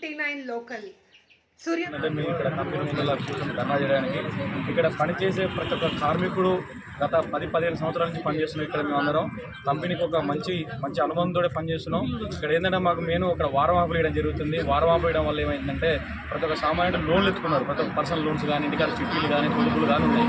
TV nine local. సూర్య మేము ఇక్కడ company ముందు కూర్చొని ధర్నా చేయడానికి. ఇక్కడ పనిచేసే ప్రతి ఒక్క కార్మికుడు గత పది పదిహేను సంవత్సరాల నుంచి పనిచేస్తున్నాం ఇక్కడ మేము అందరం. కంపెనీకి ఒక మంచి మంచి అనుబంధంతో పనిచేస్తున్నాం. ఇక్కడ ఏంటంటే మాకు మెయిన్ ఇక్కడ వారం ఆఫ్ వేయడం జరుగుతుంది. వారం ఆఫ్ వేయడం వల్ల ఏమైందంటే ప్రతి ఒక్క సామాన్యుడు లోన్లు ఎత్తుకున్నారు. ప్రతి ఒక్క పర్సనల్ లోన్స్ కానీ ఇంటికాడ చిట్టీలు కానీ పొదుపులు కానీ ఉన్నాయి.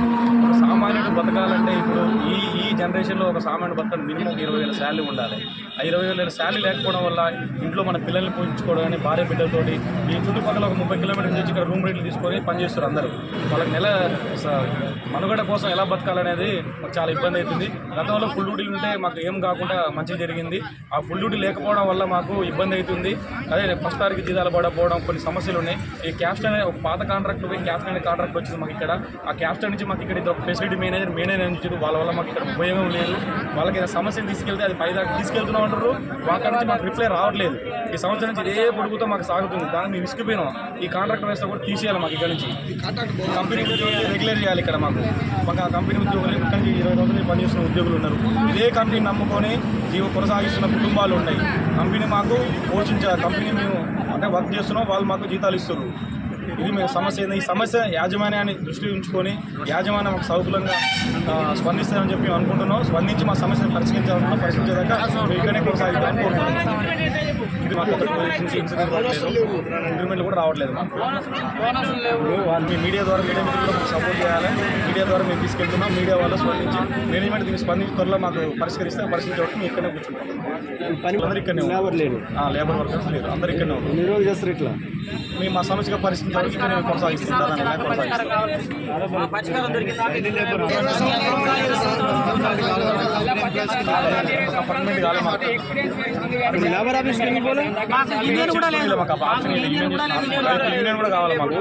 సామాన్యుడు బతకాలంటే ఇప్పుడు ఈ జనరేషన్లో ఒక సామాన్య భర్తను మినిమం ఇరవై వేల శాలరీ ఉండాలి. ఆ ఇరవై వేల శాలరీ లేకపోవడం వల్ల ఇంట్లో మన పిల్లల్ని పోషించుకోవడం కానీ భార్య బిడ్డలతోటి ఈ చుట్టుపక్కల ఒక ముప్పై కిలోమీటర్ల నుంచి ఇక్కడ రూమ్ రేట్లు తీసుకొని పనిచేస్తారు అందరూ. వాళ్ళకి నెల స- మనుగడ కోసం ఎలా బతకాలనేది మాకు చాలా ఇబ్బంది అవుతుంది. గతంలో ఫుల్ డ్యూటీలు ఉంటే మాకు ఏం కాకుండా మంచి జరిగింది. ఆ ఫుల్ డ్యూటీ లేకపోవడం వల్ల మాకు ఇబ్బంది అవుతుంది. అదే ఫస్ట్ తారీఖు జీతాలు పడకపోవడం కొన్ని సమస్యలు ఉన్నాయి. ఈ క్యాస్ట్ అనే ఒక పాత కాంట్రాక్ట్ పోయి క్యాప్స్ట్ అనే కాంట్రాక్ట్ వచ్చింది మాకు ఇక్కడ. ఆ క్యాప్స్ట్ నుంచి మాకు ఇక్కడ ఇది ఒక ఫెసిలిటీ మేనేజర్ మేనేజర్ నుంచి వాళ్ళ వల్ల మాకు ఇక్కడ ఏమేమి లేదు. వాళ్ళకి ఏదైనా సమస్యను తీసుకెళ్తే అది పై దాకా తీసుకెళ్తున్నాం అంటారు వాళ్ళ నుంచి మాకు రిప్లై రావట్లేదు. ఈ సంవత్సరం నుంచి ఇదే పొడుగుతో మాకు సాగుతుంది. దాన్ని మేము విసిగిపోయినాం ఈ కాంట్రాక్ట్ వేస్తే కూడా తీసేయాలి మాకు ఇక్కడ నుంచి. కంపెనీ రెగ్యులర్ చేయాలి ఇక్కడ మాకు. మాకు ఆ కంపెనీ ఉద్యోగులు ఇక్కడ నుంచి ఇరవై రోజులు పనిచేస్తున్న ఉద్యోగులు ఉన్నారు. ఇదే కంపెనీ నమ్ముకొని జీవ కొనసాగిస్తున్న కుటుంబాలు ఉన్నాయి. కంపెనీ మాకు పోషించాలి. కంపెనీ మేము అంటే వర్క్ చేస్తున్నాం. వాళ్ళు మాకు జీతాలు ఇస్తున్నారు ఇది మేము సమస్య? ఈ సమస్య యాజమాన్యాన్ని దృష్టిలో ఉంచుకొని యాజమాన్యం మాకు సౌకులంగా స్పందిస్తారని చెప్పి మేము అనుకుంటున్నాం. స్పందించి మా సమస్యను పరిష్కరించాలనుకున్నాం పరిష్కరించేదాకా ఇక్కడనే ఒక రావట్లేదు. ఇంక్రిమెంట్లు కూడా రావట్లేదు మాకు. మీ మీడియా ద్వారా మీడియా కూడా మాకు సపోర్ట్ చేయాలి. మీడియా ద్వారా మేము తీసుకెళ్తున్నాం. మీడియా వాళ్ళు స్పందించి మేనేజ్మెంట్ దీన్ని స్పందించి త్వరలో మాకు పరిష్కరిస్తే పరిష్కరించే వరకు మేము ఇక్కడనే కూర్చుంటాం. పని అందరూ ఇక్కడనే లేబర్ లేరు. లేబర్ వర్కర్స్ లేరు. అందరు ఇక్కడనే ఉన్నారు. ఇట్లా? మేము మా సమస్యగా పరిస్థితి అపార్ట్మెంట్ కాలే మాకు. లేబర్ యూనియన్ కూడా లేదు. కూడా కావాలి మాకు.